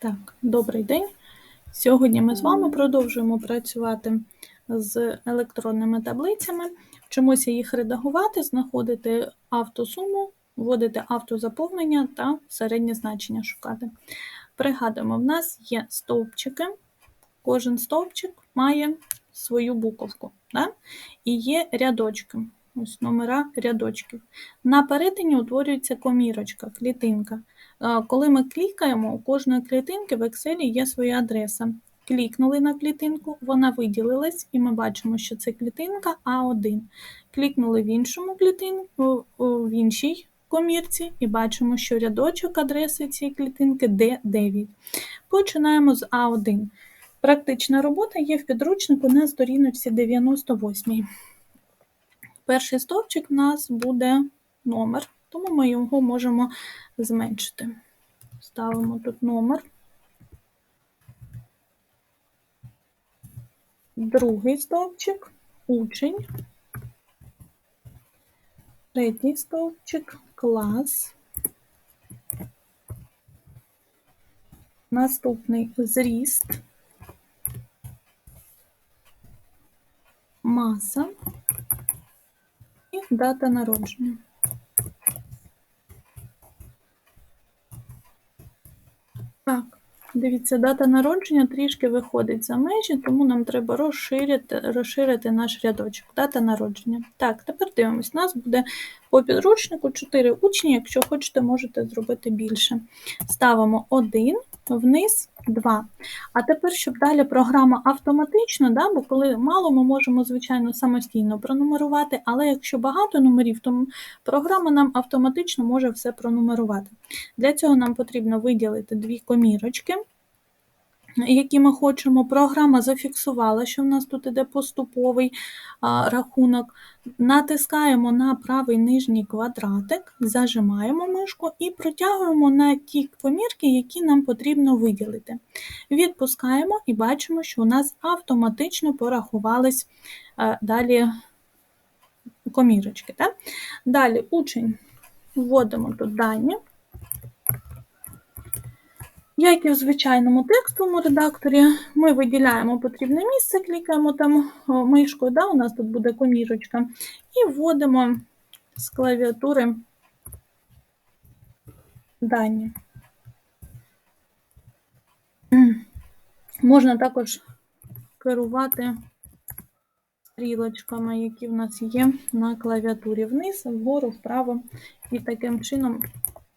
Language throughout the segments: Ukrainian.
Так, добрий день. Сьогодні ми з вами продовжуємо працювати з електронними таблицями. Вчимося їх редагувати, знаходити автосуму, вводити автозаповнення та середнє значення шукати. Пригадуємо, в нас є стовпчики, кожен стовпчик має свою буковку. Да? І є рядочки. Ось номера рядочків. На перетині утворюється комірочка, клітинка. Е, Коли ми клікаємо, у кожної клітинки в Excel є своя адреса. Клікнули на клітинку, вона виділилась, і ми бачимо, що це клітинка А1. Клікнули в іншому клітинку, в іншій комірці, і бачимо, що рядочок адреси цієї клітинки D9. Починаємо з А1. Практична робота є в підручнику на сторіночці 98. Перший стовпчик у нас буде номер, тому ми його можемо зменшити. Ставимо тут номер. Другий стовпчик учень. Третій стовпчик клас. Наступний зріст. Маса і дата народження. Так, дивіться, дата народження трішки виходить за межі, тому нам треба розширити, розширити наш рядочок. Дата народження. Так, тепер дивимось. У нас буде по підручнику 4 учні, якщо хочете, можете зробити більше. Ставимо 1, вниз 2. А тепер, щоб далі програма автоматично, да, бо коли мало, ми можемо, звичайно, самостійно пронумерувати, але якщо багато номерів, то програма нам автоматично може все пронумерувати. Для цього нам потрібно виділити дві комірочки, які ми хочемо. Програма зафіксувала, що в нас тут іде поступовий а, рахунок. Натискаємо на правий нижній квадратик, зажимаємо мишку і протягуємо на ті комірки, які нам потрібно виділити. Відпускаємо і бачимо, що у нас автоматично порахувались а, далі комірочки. Так? Далі учень вводимо тут дані. Як і в звичайному текстовому редакторі, ми виділяємо потрібне місце, клікаємо там мишкою, да, у нас тут буде комірочка, і вводимо з клавіатури дані. Можна також керувати стрілочками, які в нас є на клавіатурі вниз, вгору, вправо, і таким чином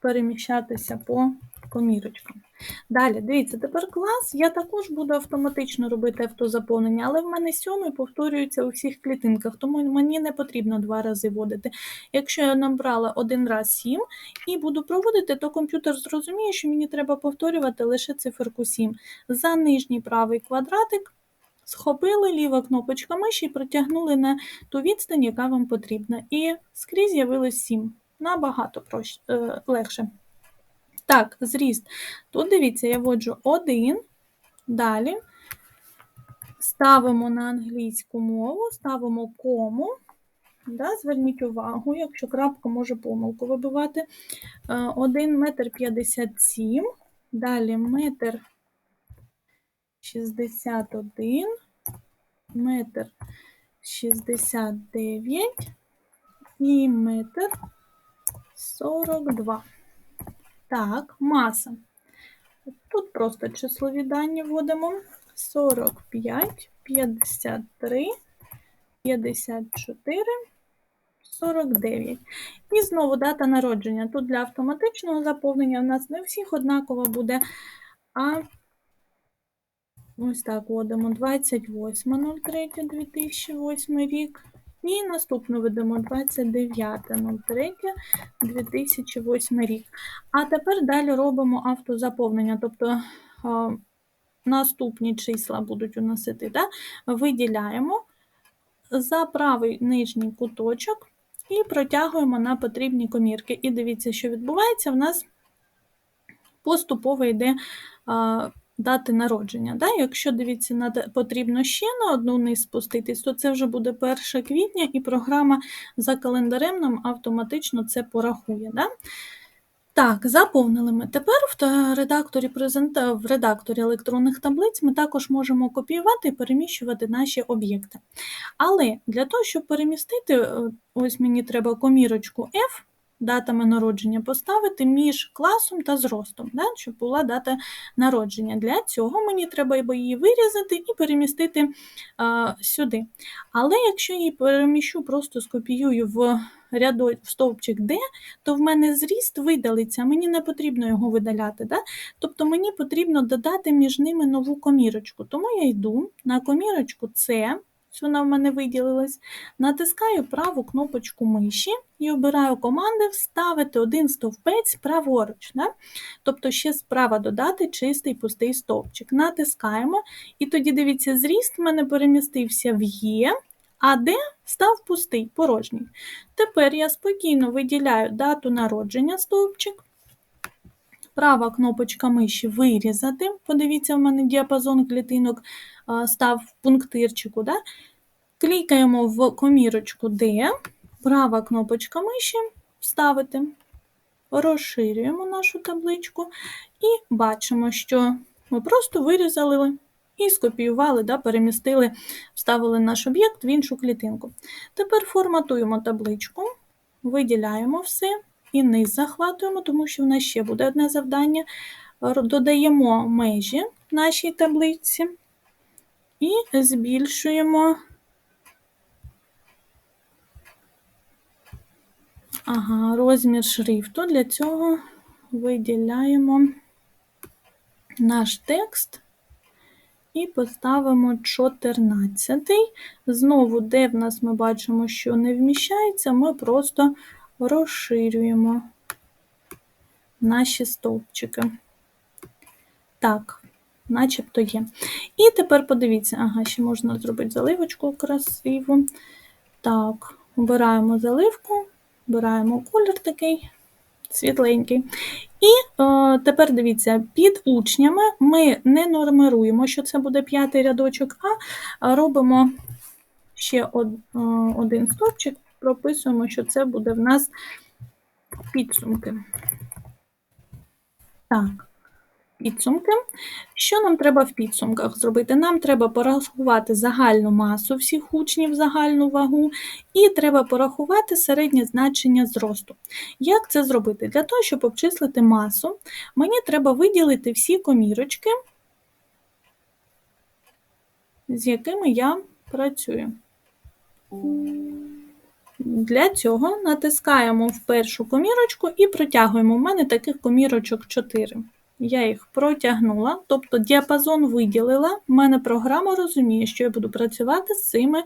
переміщатися по комірочкам. Далі, дивіться, тепер клас. Я також буду автоматично робити автозаповнення, але в мене сьомий повторюється у всіх клітинках, тому мені не потрібно два рази вводити. Якщо я набрала один раз 7 і буду проводити, то комп'ютер зрозуміє, що мені треба повторювати лише циферку 7. За нижній правий квадратик схопили ліва кнопочка миші і протягнули на ту відстань, яка вам потрібна. І скрізь з'явилось 7. Набагато проще, е, легше. Так, зріст. Тут дивіться, я вводжу 1, далі ставимо на англійську мову, ставимо кому. Да, Зверніть увагу, якщо крапка може помилку вибивати. 1 метр 57, далі метр 61, метр 69 і метр 42. Так, маса. Тут просто числові дані вводимо 45, 53, 54, 49. І знову дата народження. Тут для автоматичного заповнення у нас не всіх однаково буде, а ось так вводимо 28.03.2008 рік. І наступну ведемо 29.03.2008 рік. А тепер далі робимо автозаповнення, тобто наступні числа будуть уносити. Да? Виділяємо за правий нижній куточок і протягуємо на потрібні комірки. І дивіться, що відбувається, в нас поступово йде. Дати народження. Да? Якщо дивіться, потрібно ще на одну низ спуститись, то це вже буде 1 квітня, і програма за календарем нам автоматично це порахує. Да? Так, заповнили ми. Тепер в редакторі в редакторі електронних таблиць ми також можемо копіювати і переміщувати наші об'єкти. Але для того, щоб перемістити, е, ось мені треба комірочку F, датами народження поставити між класом та зростом, да, щоб була дата народження. Для цього мені треба її вирізати і перемістити а, сюди. Але якщо її переміщу, просто скопіюю в рядо, в стовпчик D, то в мене зріст видалиться, мені не потрібно його видаляти. Да? Тобто мені потрібно додати між ними нову комірочку. Тому я йду на комірочку C, ось вона в мене виділилась, натискаю праву кнопочку миші і обираю команди вставити один стовпець праворуч. Да? Тобто ще справа додати чистий пустий стовпчик. Натискаємо, і тоді дивіться, зріст в мене перемістився в Є, а Д став пустий, порожній. Тепер я спокійно виділяю дату народження стовпчик. Права кнопочка миші вирізати. Подивіться, в мене діапазон клітинок став в пунктирчику. Да? Клікаємо в комірочку D, права кнопочка миші вставити, розширюємо нашу табличку і бачимо, що ми просто вирізали і скопіювали, да, перемістили, вставили наш об'єкт в іншу клітинку. Тепер форматуємо табличку, виділяємо все і низ захватуємо, тому що в нас ще буде одне завдання. Додаємо межі нашій таблиці і збільшуємо. Ага, розмір шрифту. Для цього виділяємо наш текст і поставимо 14. Знову, де в нас ми бачимо, що не вміщається, ми просто розширюємо наші стовпчики. Так, начебто є. І тепер подивіться, ага, ще можна зробити заливочку красиву. Так, обираємо заливку, обираємо колір такий світленький. І е, тепер дивіться, під учнями ми не нормируємо, що це буде п'ятий рядочок, а робимо ще од, е, один стовпчик, прописуємо, що це буде в нас підсумки. Так, підсумки. Що нам треба в підсумках зробити? Нам треба порахувати загальну масу всіх учнів, загальну вагу, і треба порахувати середнє значення зросту. Як це зробити? Для того, щоб обчислити масу, мені треба виділити всі комірочки, з якими я працюю. Для цього натискаємо в першу комірочку і протягуємо. У мене таких комірочок 4. Я їх протягнула, тобто діапазон виділила. У мене програма розуміє, що я буду працювати з цими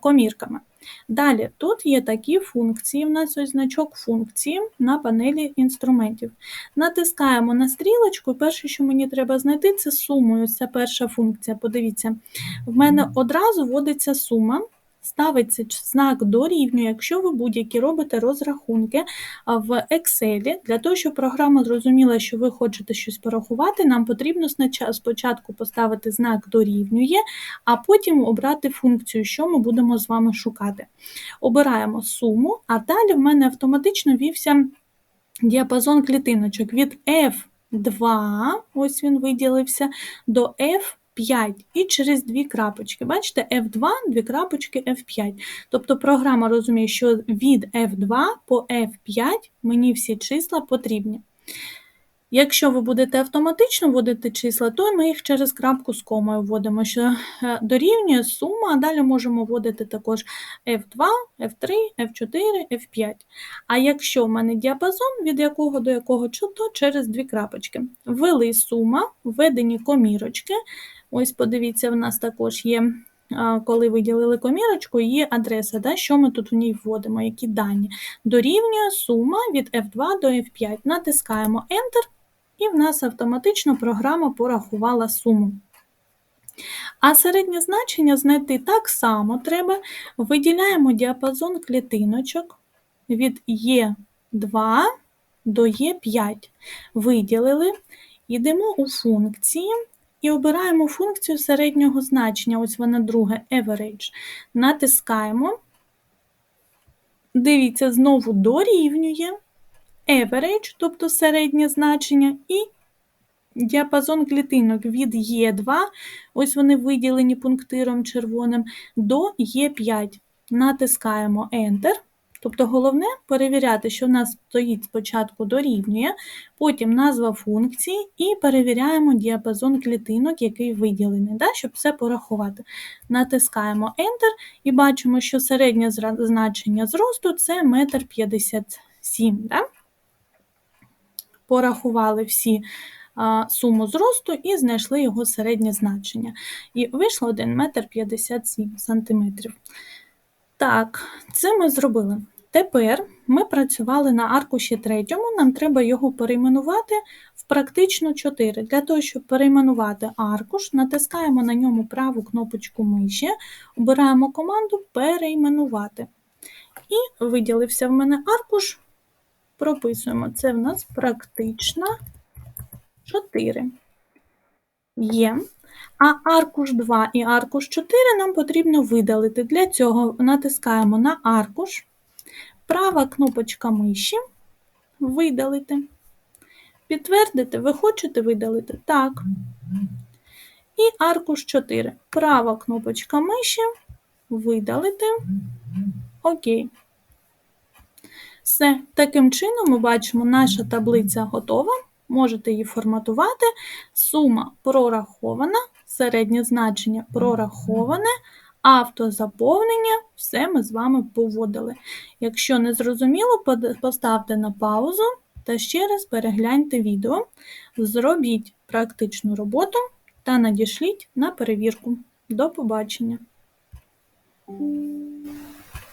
комірками. Далі, тут є такі функції, в нас ось значок функції на панелі інструментів. Натискаємо на стрілочку, перше, що мені треба знайти, це суму. Ось ця перша функція. Подивіться, в мене одразу вводиться сума. Ставиться знак дорівнює, якщо ви будь-які робите розрахунки в Excel. Для того, щоб програма зрозуміла, що ви хочете щось порахувати, нам потрібно спочатку поставити знак дорівнює, а потім обрати функцію, що ми будемо з вами шукати. Обираємо суму, а далі в мене автоматично вівся діапазон клітиночок від F2, ось він виділився, до F5 і через дві крапочки. Бачите, F2, дві крапочки, F5. Тобто програма розуміє, що від F2 по F5 мені всі числа потрібні. Якщо ви будете автоматично вводити числа, то ми їх через крапку з комою вводимо, що е, дорівнює сума, а далі можемо вводити також F2, F3, F4, F5. А якщо в мене діапазон, від якого до якого, то через дві крапочки. Ввели сума, введені комірочки. Ось подивіться, в нас також є, коли виділили комірочку, є адреса, да, що ми тут в ній вводимо, які дані. Дорівнює сума від F2 до F5. Натискаємо Enter, і в нас автоматично програма порахувала суму. А середнє значення знайти так само треба. Виділяємо діапазон клітиночок від Е2 до Е5. Виділили, йдемо у функції і обираємо функцію середнього значення. Ось вона друге average. Натискаємо. Дивіться, знову дорівнює. average, тобто середнє значення, і діапазон клітинок від Е2, ось вони виділені пунктиром червоним, до Е5. Натискаємо Enter. Тобто головне перевіряти, що в нас стоїть спочатку дорівнює, потім назва функції і перевіряємо діапазон клітинок, який виділений, да, щоб все порахувати. Натискаємо Enter і бачимо, що середнє значення зросту це 1,57 м. Да? Порахували всі суму зросту і знайшли його середнє значення. І вийшло 1,57 м. Так, це ми зробили. Тепер ми працювали на аркуші третьому, нам треба його перейменувати в практично 4. Для того, щоб перейменувати аркуш, натискаємо на ньому праву кнопочку миші, обираємо команду Перейменувати. І виділився в мене аркуш. Прописуємо. Це в нас практична 4. Є. А аркуш 2 і аркуш 4 нам потрібно видалити. Для цього натискаємо на аркуш, права кнопочка миші, видалити. Підтвердити, ви хочете видалити? Так. І аркуш 4. Права кнопочка миші, видалити. Окей. Все, таким чином ми бачимо, наша таблиця готова. Можете її форматувати. Сума прорахована, середнє значення прораховане, автозаповнення все ми з вами поводили. Якщо не зрозуміло, поставте на паузу та ще раз перегляньте відео, зробіть практичну роботу та надішліть на перевірку. До побачення!